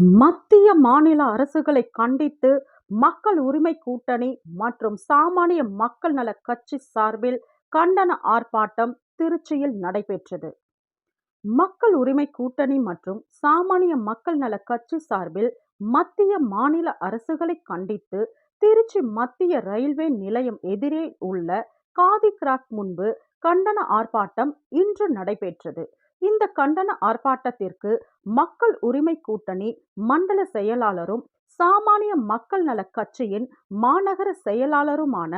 மத்திய மாநில அரசுகளை கண்டித்து மக்கள் உரிமை கூட்டணி மற்றும் சாமானிய மக்கள் நல கட்சி சார்பில் கண்டன ஆர்ப்பாட்டம் திருச்சியில் நடைபெற்றது. மக்கள் உரிமை கூட்டணி மற்றும் சாமானிய மக்கள் நல கட்சி சார்பில் மத்திய மாநில அரசுகளை கண்டித்து திருச்சி மத்திய ரயில்வே நிலையம் எதிரே உள்ள காதி கிராக் முன்பு கண்டன ஆர்ப்பாட்டம் இன்று நடைபெற்றது. இந்த கண்டன ஆர்ப்பாட்டத்திற்கு மக்கள் உரிமை கூட்டணி மண்டல செயலாளரும் சாமானிய மக்கள் நல கட்சியின் மாநகர செயலாளருமான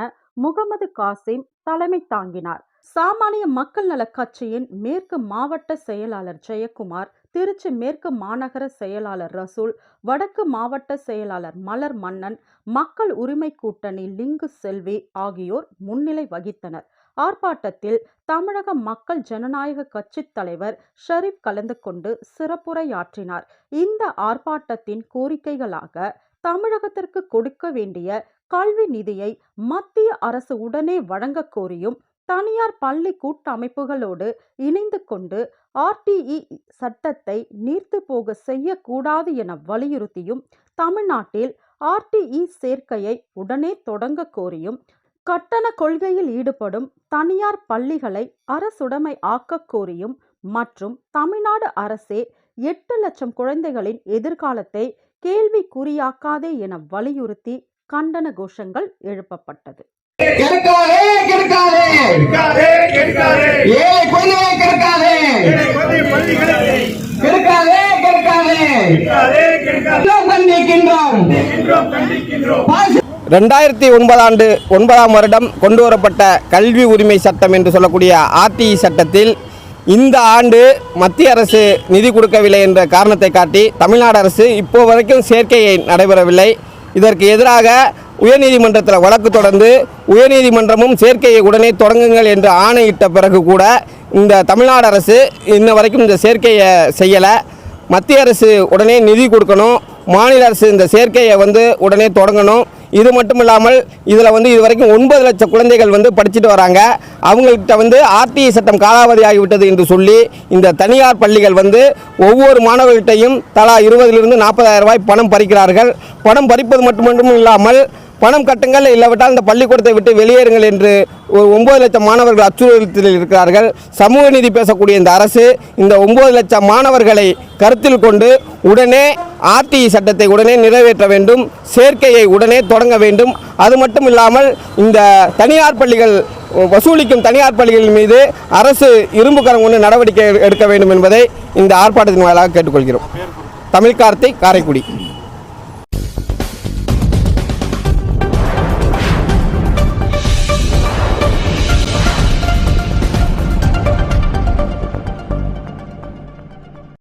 முகமது காசிம் தலைமை தாங்கினார். சாமானிய மக்கள் நல கட்சியின் மேற்கு மாவட்ட செயலாளர் ஜெயக்குமார் திருச்சி மேற்கு மாநகர செயலாளர் ரசூல் வடக்கு மாவட்ட செயலாளர் மலர் மன்னன் மக்கள் உரிமை கூட்டணி லிங்கு செல்வி ஆகியோர் முன்னிலை வகித்தனர். ஆர்ப்பாட்டத்தில் தமிழக மக்கள் ஜனநாயக கட்சி தலைவர் ஷரீப் கலந்து கொண்டு சிறப்புரையாற்றினார். இந்த ஆர்ப்பாட்டத்தின் கோரிக்கைகளாக தமிழகத்திற்கு கொடுக்க வேண்டிய கல்வி நிதியை மத்திய அரசு உடனே வழங்க கோரியும் தனியார் பள்ளி கூட்டமைப்புகளோடு இணைந்து கொண்டு ஆர்டிஇ சட்டத்தை நீர்த்து போக செய்யக்கூடாது என வலியுறுத்தியும் தமிழ்நாட்டில் ஆர்டிஇ சேர்க்கையை உடனே தொடங்க கோரியும் கட்டண கொள்கையில் ஈடுபடும் தனியார் பள்ளிகளை அரசுடைமை ஆக்க கோரியும் மற்றும் தமிழ்நாடு அரசே எட்டு லட்சம் குழந்தைகளின் எதிர்காலத்தை கேள்விக்குறியாக்காதே என வலியுறுத்தி கண்டன கோஷங்கள் எழுப்பப்பட்டது. கெடுக்காதே கெடுக்காதே. கெடுக்காதே கெடுக்காதே. ஏழை குழந்தைகளை கெடுக்காதே. ஏழை குழந்தை பள்ளிகளை. கெடுக்காதே கெடுக்காதே. கெடுக்காதே கெடுக்காதே. இதோ கண்டிக்கின்றோம் ரெண்டாயிரத்தி ஒன்பதாண்டு ஒன்பதாம் வருடம் கொண்டு வரப்பட்ட கல்வி உரிமை சட்டம் என்று சொல்லக்கூடிய ஆர்டிஇ சட்டத்தில் இந்த ஆண்டு மத்திய அரசு நிதி கொடுக்கவில்லை என்ற காரணத்தை காட்டி தமிழ்நாடு அரசு இப்போ வரைக்கும் சேர்க்கையை நடைபெறவில்லை. இதற்கு எதிராக உயர்நீதிமன்றத்தில் வழக்கு தொடர்ந்து உயர்நீதிமன்றமும் சேர்க்கையை உடனே தொடங்குங்கள் என்று ஆணையிட்ட பிறகு கூட இந்த தமிழ்நாடு அரசு இன்ன வரைக்கும் இந்த சேர்க்கையை செய்யலை. மத்திய அரசு உடனே நிதி கொடுக்கணும். மாநில அரசு இந்த சேர்க்கையை வந்து உடனே தொடங்கணும். இது மட்டும் இல்லாமல் இதில் வந்து இது வரைக்கும் ஒன்பது லட்சம் குழந்தைகள் வந்து படிச்சுட்டு வராங்க. அவங்கள்ட்ட வந்து ஆர்டிஐ சட்டம் காலாவதியாகிவிட்டது என்று சொல்லி இந்த தனியார் பள்ளிகள் வந்து ஒவ்வொரு மாணவர்கள்ட்டையும் தலா இருபதிலிருந்து நாற்பதாயிரம் ரூபாய் பணம் பறிக்கிறார்கள். பணம் பறிப்பது மட்டும் இல்லாமல் பணம் கட்டுங்கள் இல்லாவிட்டால் இந்த பள்ளிக்கூடத்தை விட்டு வெளியேறுங்கள் என்று ஒரு ஒம்பது லட்சம் மாணவர்கள் அச்சுறுத்தலில் இருக்கிறார்கள். சமூக நீதி பேசக்கூடிய இந்த அரசு இந்த ஒன்பது லட்சம் மாணவர்களை கருத்தில் கொண்டு உடனே ஆர்டிஇ சட்டத்தை உடனே நிறைவேற்ற வேண்டும் சேர்க்கையை உடனே தொடங்க வேண்டும். அது மட்டும் இல்லாமல் இந்த தனியார் பள்ளிகள் வசூலிக்கும் தனியார் பள்ளிகள் மீது அரசு இரும்பு கரம் கொண்டு நடவடிக்கை எடுக்க வேண்டும் என்பதை இந்த ஆர்ப்பாட்டத்தின் வாயிலாக கேட்டுக்கொள்கிறோம். தமிழ் கார்த்திக் காரைக்குடி.